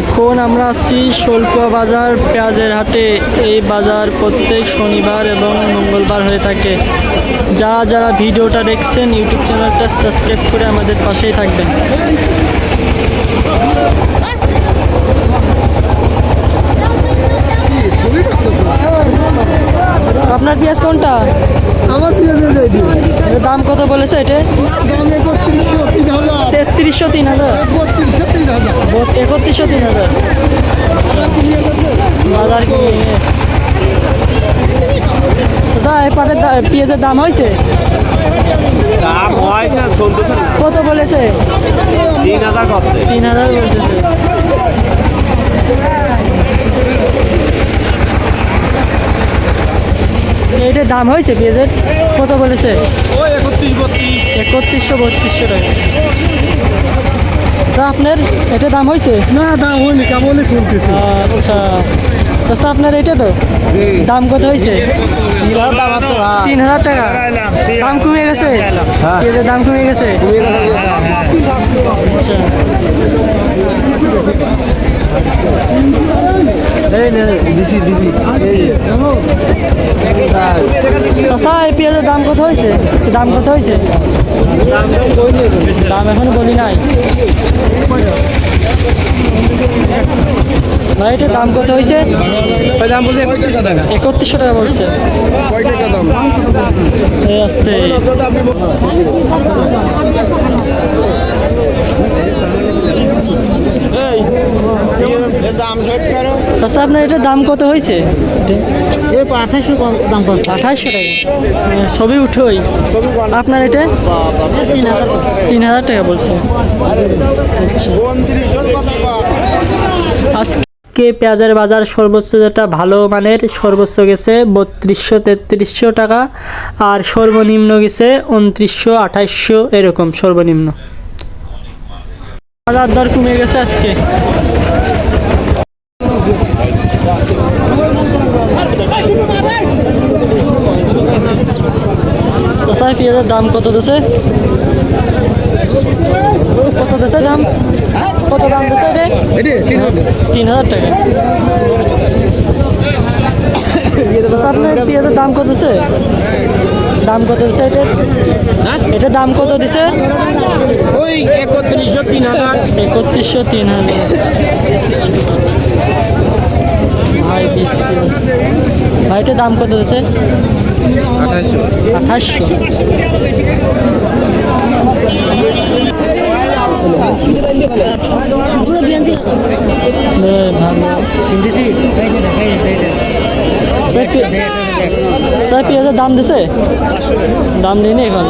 এখন আমরা আসছি শোলকুয়া বাজার পেঁয়াজের হাটে। এই বাজার প্রত্যেক শনিবার এবং মঙ্গলবার হয়ে থাকে। যারা যারা ভিডিওটা দেখছেন ইউটিউব চ্যানেলটা সাবস্ক্রাইব করে আমাদের পাশেই থাকবেন। আপনার পেঁয়াজ কোনটা? আমার পেঁয়াজের দাম কত বলেছে এটা? তেত্রিশশো তিন হাজার। একত্রিশশো তিন হাজার। বাজার কি? পাটের পেঁয়াজের দাম হয়েছে? দাম হয়েছে কত বলেছে? তিন হাজার তিন হাজার বলতেছে। এইটার দাম হয়েছে? পেঁয়াজের কত বলেছে? একত্রিশশো বত্রিশশো টাকা। তা আপনার এটা দাম হয়েছে? না দাম হয়নি কেমনই কিনতেছি আচ্ছা। চাচা আপনার এটা তো? দাম কত হয়েছে? তিন হাজার টাকা। দাম কমে গেছে? পেঁয়াজের দাম কমে গেছে আচ্ছা দিছি দিছি। চাচা, এই দাম কত হয়েছে দাম কত হয়েছে দাম এখনও বলি নাই। ভাই এটার দাম কত হয়েছে একত্রিশশো টাকা একত্রিশশো টাকা বলছে আসতে দাম শেষ করো আচ্ছা আপনার এটার দাম কত হয়েছে? এই আঠাশশো দাম আঠাশশো টাকা। আহ, ছবি উঠোই আপনার এটা? তিন হাজার টাকা বলছে। আজকে পেঁয়াজের বাজার সর্বোচ্চ যেটা ভালো মানের সর্বোচ্চ গেছে বত্রিশশো তেত্রিশশো টাকা আর সর্বনিম্ন গেছে উনত্রিশশো আঠাইশশো এরকম সর্বনিম্ন। বাজার দর কমে গেছে আজকে। কোথায় পেঁয়াজের দাম কত দিছে? কত দিছে দাম? কত দাম দিছে রে তিন হাজার টাকা। আপনার পেঁয়াজের দাম কত দিছে? দাম কত দিছে এটার? এটার দাম কত দিছে? ওই একত্রিশশো তিন হাজার। একত্রিশশো তিন হাজার। ভাই বিশ ভাই দাম কত দিছে? আঠাশশো স্যার পেঁয়াজের দাম দিছে? দাম দিইনি এখন